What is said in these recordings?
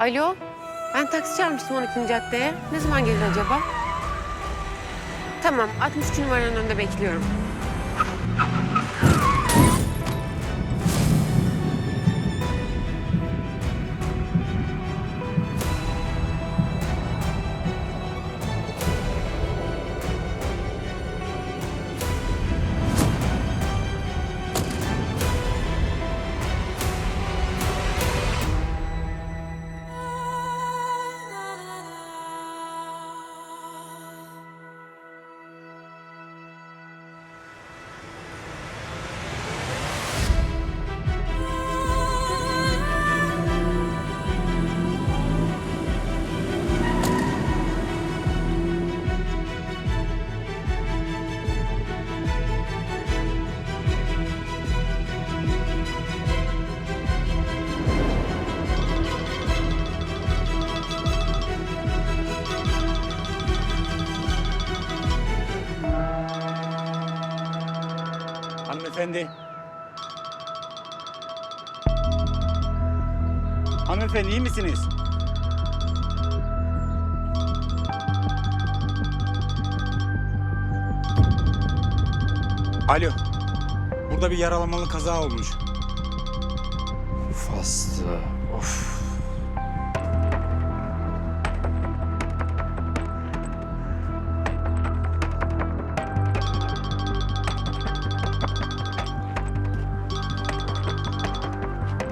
Alo, ben taksi çağırmıştım 12. caddeye. Ne zaman gelir acaba? Tamam, 63 numaranın önünde bekliyorum. Hanımefendi. Hanımefendi iyi misiniz? Alo. Burada bir yaralamalı kaza olmuş. Faslı.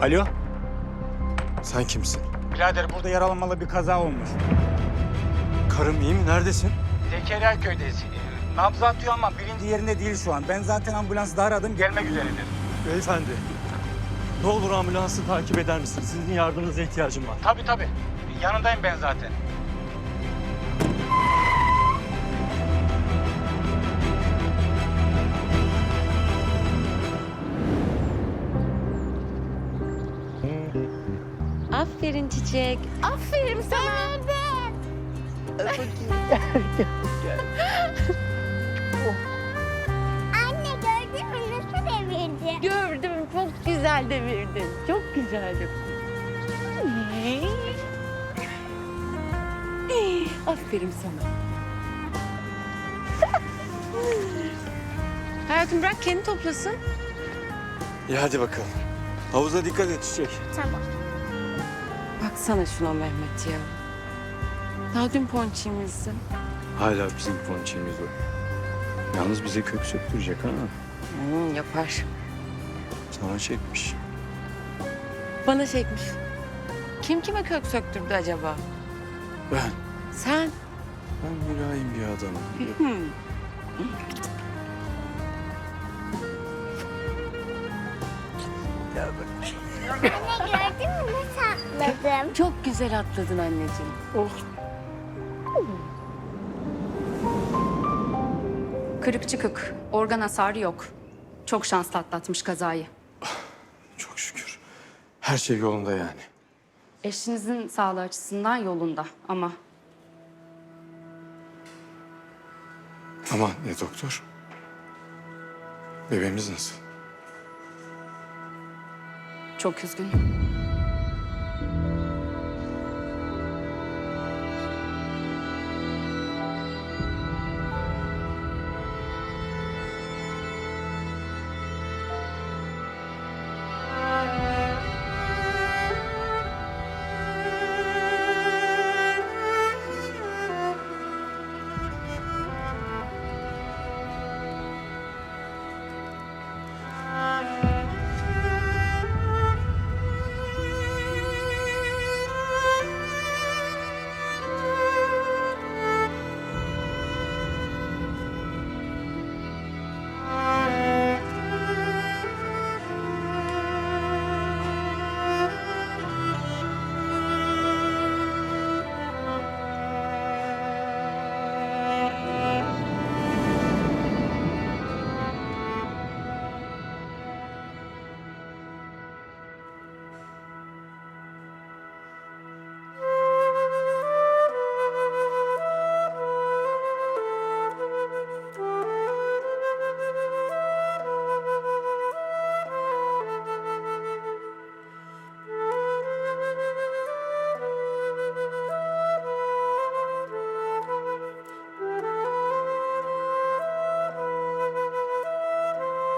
Alo. Sen kimsin? Birader burada yaralamalı bir kaza olmuş. Karım iyi mi? Neredesin? Zekeriya köydeyiz. Nabzı atıyor ama bilinci yerinde değil şu an. Ben zaten ambulansı da aradım gelmek üzeredir. Beyefendi, ne olur ambulansı takip eder misiniz? Sizin yardımınıza ihtiyacım var. Tabii tabii. Yanındayım ben zaten. Aferin Çiçek. Aferin sana. Anne gördün mü nasıl devirdi? Gördüm, çok güzel devirdin. Çok güzeldi. Aferin sana. Hayatım bırak kendi toplasın. İyi hadi bakalım. Havuza dikkat et Çiçek. Tamam. Baksana şuna Mehmet ya. Daha dün ponçimizdi. Hala bizim ponçimiz var. Yalnız bize kök söktürecek ha. Hmm, yapar. Sana çekmiş. Bana çekmiş. Kim kime kök söktürdü acaba? Ben. Sen. Ben mülayim bir adamım. Hmm. Anne gördün mü nasıl atladım? Çok güzel atladın anneciğim. Kırık çıkık, organ hasarı yok. Çok şanslı atlatmış kazayı. Çok şükür. Her şey yolunda yani. Eşinizin sağlığı açısından yolunda ama Aman ne doktor? Bebeğimiz nasıl? çok üzgünüm.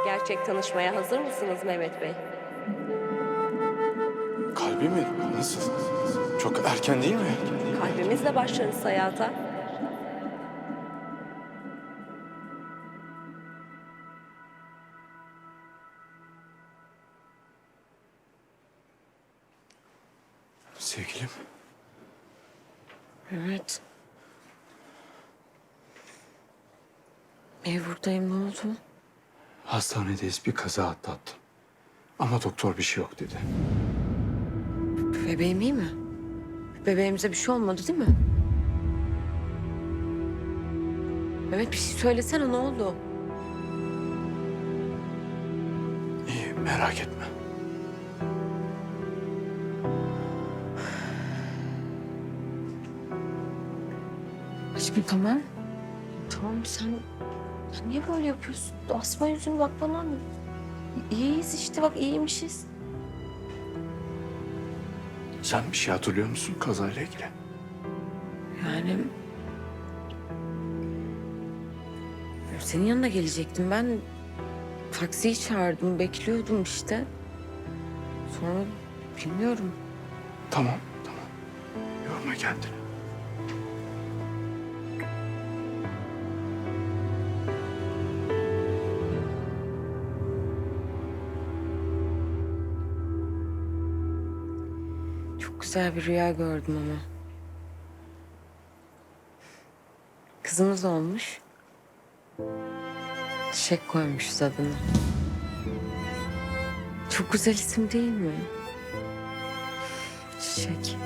Gerçek tanışmaya hazır mısınız Mehmet Bey? Kalbi mi? Nasıl? Çok erken değil mi? Kalbimizle başlarız hayata. Sevgilim. Evet. Ev buradayım ne oldu? Hastanedeyiz bir kaza atlattım. Ama doktor bir şey yok dedi. Bebeğim iyi mi? Bebeğimize bir şey olmadı değil mi? Evet bir şey söylesene ne oldu? İyi merak etme. Aşkım tamam. Tamam sen, sen niye böyle yapıyorsun? Asma yüzünü bak bana. İyiyiz işte bak iyiymişiz. Sen bir şey hatırlıyor musun kazayla ilgili? Yani... Senin yanına gelecektim ben. Taksiyi çağırdım, bekliyordum işte. Sonra bilmiyorum. Tamam tamam. Yorma kendini. Çok güzel bir rüya gördüm ama. Kızımız olmuş. Çiçek koymuşuz adını. Çok güzel isim değil mi? Çiçek.